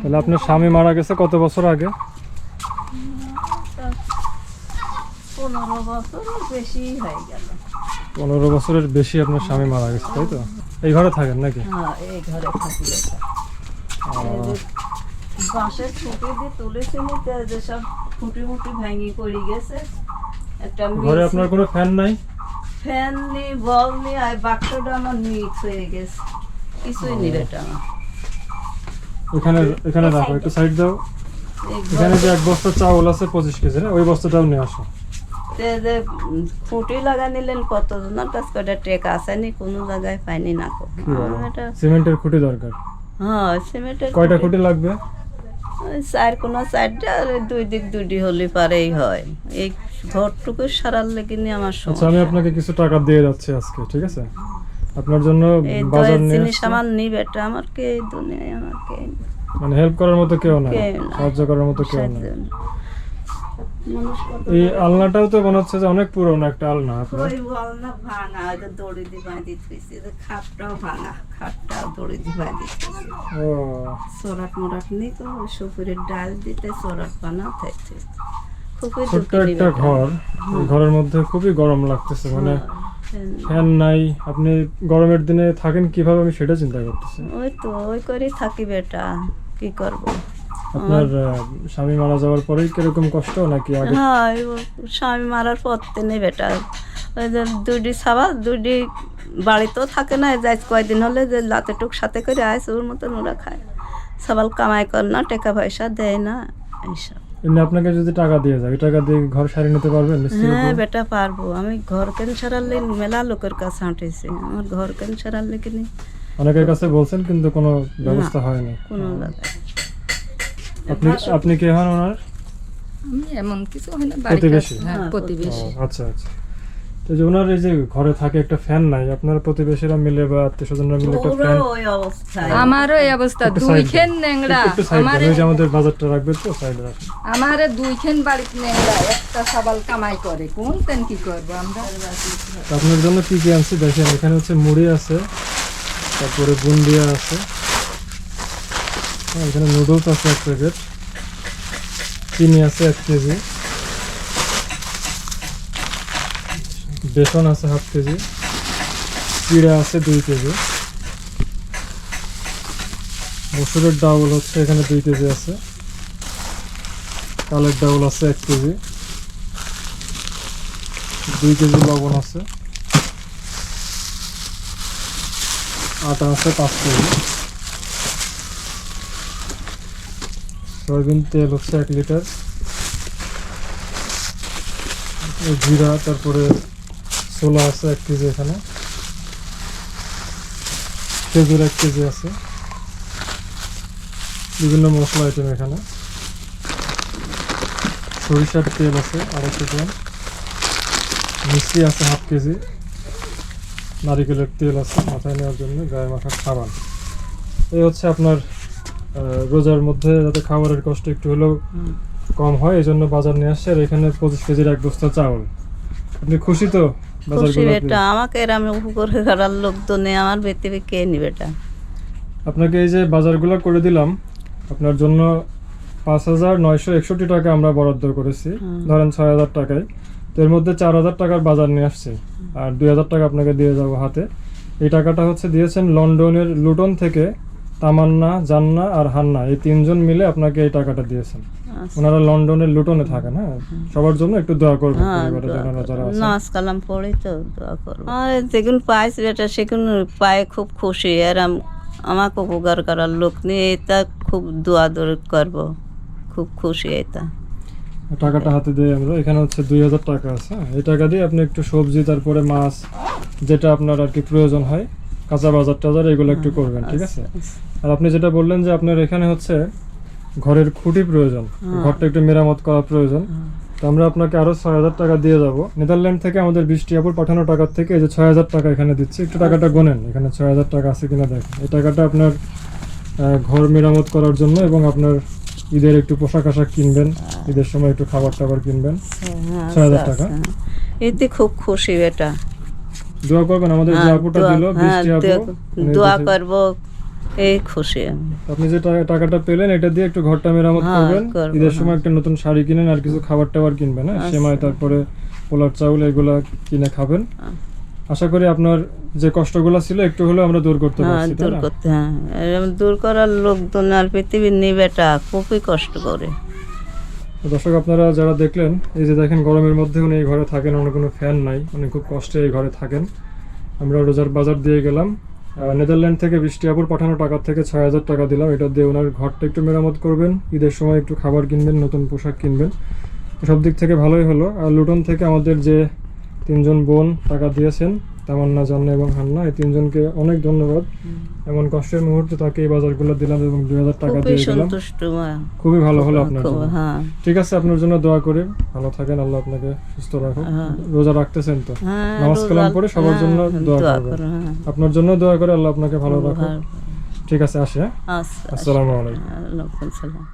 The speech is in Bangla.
তাহলে আপনার স্বামী মারা গেছে কত বছর আগে? পনেরো বছরের বেশি আপনার স্বামী মারা গেছে তাই তো? এই ঘরে থাকেন নাকি? হ্যাঁ বাঁশের খুঁটি দিয়ে তুলেছি নিতে যে সব খুঁটি মুটি ভেঙে পড়ে গেছে একটা ঘরে আপনার কোনো ফ্যান নাই? ফ্যান নি বল নি আর বাক্সটা আমার মিক্স হয়ে গেছে। কিছুই নি বেটা আমার। এখানে এখানে রাখো একটু সাইড দাও। এখানে যে এক বস্তা চাউল আছে পঁচিশ কেজি ওই বস্তাটাও নিয়ে আসো। যে খুঁটি লাগা নিলেন কতজনের কাছ করে টেক আসেনি কোনো জায়গায় পাইনি না সিমেন্টের খুঁটি দরকার। হ্যাঁ সিমেন্টের কয়টা খুঁটি। লাগবে? চার কোনো চারটা আর দুই দিক দুটি হলে পারেই হয়। এই ঘরটুকু সারার লেগে নিয়ে আমার আচ্ছা আমি আপনাকে কিছু টাকা দিয়ে যাচ্ছি আজকে ঠিক আছে? আপনার জন্য বাজার নিয়ে জিনিস আমার নিবে এটা আমার কে এই দুনিয়ায় আমার কে মানে হেল্প করার মতো কেউ নাই। সাহায্য করার মতো কেউ না। এই আলনাটাও তো মনে হচ্ছে যে অনেক পুরনো একটা আলনা আপনার। ওই বল না ভাঙা ওই তো দড়ি দিয়ে বাঁধি থুইছে যে খাটটাও ভাঙা খাটটাও দড়ি দিয়ে বাঁধি ও। সরাট মোরাট নেই তো ওই সুপুরের ডাল দিতে সরাট বানা থাকছে খুবই ছোট্ট একটা ঘর ঘরের মধ্যে খুবই গরম লাগতেছে মানে ফ্যান নাই আপনি গরমের দিনে থাকেন কীভাবে? আমি সেটা চিন্তা করতেছি। ওই তো ওই করেই থাকি বেটা কি করব? আপনার স্বামী মারা যাওয়ার পরেই কীরকম কষ্ট নাকি আগে? হ্যাঁ স্বামী মারার পরতে নেই বেটা। ওই যে দুটি সাবা দুটি বাড়িতেও থাকে না যাই কয়দিন হলে যে লাতেটুক সাথে করে আইস ওর মতন ওরা খায়। সবাল কামাই কর না টাকা পয়সা দেয় না এইসব। এমনি আপনাকে যদি টাকা দিয়ে যায় টাকা দিয়ে ঘর সারিয়ে নিতে পারবেন? হ্যাঁ বেটা পারব। আমি ঘর কেন সারালে মেলা লোকের কাছে হাঁটেছি। আমার ঘর কেন সারালে কিনে অনেকের কাছে বলছেন কিন্তু কোনো ব্যবস্থা হয়নি। কোনো আপনি আপনি কে হন ওনার? আমি এমন কিছু হয় না প্রতিবেশী? হ্যাঁ হ্যাঁ, প্রতিবেশী। আচ্ছা আচ্ছা। তো যে ওনার এই যে ঘরে থাকে একটা ফ্যান নাই আপনার প্রতিবেশীরা মিলে বা আত্মীয় স্বজনরা মিলে একটা ফ্যান আমারও এই অবস্থা দুই খেন ন্যাংরা যে আমাদের বাজারটা রাখবে তো সাইডে রাখুন। আমারে দুই খেন বাড়িতে ন্যাংরা একটা সাবাল কামাই করে। কোন তেন কি করব আমরা? আপনার জন্য কি কি আনছি দেখেন এখানে হচ্ছে মুড়ি আছে তারপরে বুন্দিয়া আছে। হ্যাঁ, এখানে নুডলস আছে এক প্যাকেট। চিনি আছে এক কেজি। বেসন আছে হাফ কেজি চিড়া আছে দুই কেজি। মসুরের ডাউল হচ্ছে এখানে দুই কেজি আছে। কালের ডাউল আছে এক কেজি। দুই কেজি লবণ আছে। আটা আছে পাঁচ কেজি। সয়াবিন তেল হচ্ছে এক লিটার। জিরা, তারপরে ছোলা আছে এক কেজি এখানে। খেজুর এক কেজি আছে। বিভিন্ন মশলা আইটেম এখানে। সরিষার তেল আছে আড়াইশো কেজি মিষ্টি আছে হাফ কেজি। নারিকেলের তেল আছে মাথায় নেওয়ার জন্য গায়ে মাখার সাবান এই হচ্ছে আপনার রোজার মধ্যে যাতে খাবারের কষ্ট একটু হলেও কম হয় এই জন্য বাজার নিয়ে আসছে। আর এখানে পঁচিশ কেজির এক বস্তা চাউল। আপনি খুশি তো? খুশি বেটা আমাকে এরম উপকার করার লোক তো নেই আমার বেতিবে কে নি বেটা আপনাকে এই যে বাজারগুলো করে দিলাম আপনার জন্য পাঁচ হাজার নয়শো একষট্টি টাকা আমরা বরাদ্দ করেছি ধরেন ছয় হাজার টাকায়। তো এর মধ্যে চার হাজার টাকার বাজার নিয়ে আসছি আর দুই হাজার টাকা আপনাকে দিয়ে যাব হাতে। এই টাকাটা হচ্ছে দিয়েছেন লন্ডনের লুটন থেকে তামান্না জান্না আর হান্না এই তিনজন মিলে আপনাকে এই টাকাটা দিয়েছেন। ওনারা লন্ডনের লুটনে থাকেন হ্যাঁ? সবার জন্য একটু দোয়া করবেন হ্যাঁ, পরিবারের জন্য যারা। আছে নাচ কালাম পড়ে তো দোয়া করব আর যেগুন পাইছি বেটা সেগুন পায়ে খুব খুশি। আর আম- আমাকে উপকার করার লোক নেই এটা খুব দোয়া দোয়া করব। খুব খুশি এটা। টাকাটা হাতে দিয়ে আমরা এখানে হচ্ছে দুই হাজার টাকা আছে হ্যাঁ? এই টাকা দিয়ে আপনি একটু সবজি তারপরে মাছ যেটা আপনার আর কি প্রয়োজন হয় কাঁচা বাজার টাজার এগুলো একটু করবেন ঠিক আছে? আর আপনি যেটা বললেন যে আপনার এখানে হচ্ছে ঘরের খুঁটি প্রয়োজন ঘরটা একটু মেরামত করা প্রয়োজন। তো আমরা আপনাকে আরও ছয় হাজার টাকা দিয়ে যাব। নেদারল্যান্ড থেকে আমাদের বৃষ্টি আপুর পাঠানো টাকার থেকে এই যে ছয় হাজার টাকা এখানে দিচ্ছি। একটু টাকাটা গোনেন এখানে ছয় হাজার টাকা আছে কিনা দেখেন। এই টাকাটা আপনার ঘর মেরামত করার জন্য এবং আপনার ঈদের একটু পোশাক আশাক কিনবেন ঈদের সময় একটু খাবার টাবার কিনবেন। হ্যাঁ, ছয় হাজার আচ্ছা, টাকা? আচ্ছা। এতে খুব খুশি বেটা। দোয়া করবেন আমাদের যে হ্যাঁ, আপুটা দিল হ্যাঁ, বৃষ্টি আপু দোয়া- করব। এই খুশি আমি। আপনি যে টাকাটা পেলেন এটা দিয়ে একটু ঘরটা মেরামত হ্যাঁ, করবেন। ঈদের হ্যাঁ। সময় একটা নতুন শাড়ি কিনেন আর কিছু খাবার টাবার কিনবেন হ্যাঁ? সেমাই তারপরে পোলার চাউল এগুলা কিনে খাবেন। আশা করি আপনার যে কষ্টগুলো ছিল একটু হলেও আমরা দূর করতে হ্যাঁ পারছি দূর? করতে হ্যাঁ। দূর করার লোকজন আর পৃথিবীর নিবেটা খুবই কষ্ট করে। দর্শক আপনারা যারা দেখলেন এই যে দেখেন গরমের মধ্যে উনি এই ঘরে থাকেন ওনার কোনো ফ্যান নাই উনি খুব কষ্টে এই ঘরে থাকেন। আমরা রোজার বাজার দিয়ে গেলাম। নেদারল্যান্ড থেকে বৃষ্টিয়াপুর পাঠানো টাকার থেকে ছয় হাজার টাকা দিলাম। এটা দিয়ে ওনার ঘরটা একটু মেরামত করবেন, ঈদের সময় একটু খাবার কিনবেন, নতুন পোশাক কিনবেন। সব দিক থেকে ভালোই হলো। আর লুটন থেকে আমাদের যে তিনজন বোন টাকা দিয়েছেন তামান্না জান্না এবং হান্না এই তিনজনকে অনেক ধন্যবাদ। এমন কষ্টের মুহূর্তে তাকে এই বাজারগুলো দিলাম এবং দুই হাজার টাকা দিয়ে গেলাম। খুবই ভালো হলো আপনার জন্য। হ্যাঁ। ঠিক আছে আপনার জন্য দোয়া করি। ভালো থাকেন আল্লাহ আপনাকে সুস্থ রাখুন হ্যাঁ। রোজা রাখতেছেন তো? হ্যাঁ নামাজ কালাম পড়ে সবার জন্য দোয়া করবেন। আপনার জন্য দোয়া করে আল্লাহ আপনাকে ভালো রাখুন ঠিক আছে আসে? আচ্ছা আসসালামু আলাইকুম। সালাম।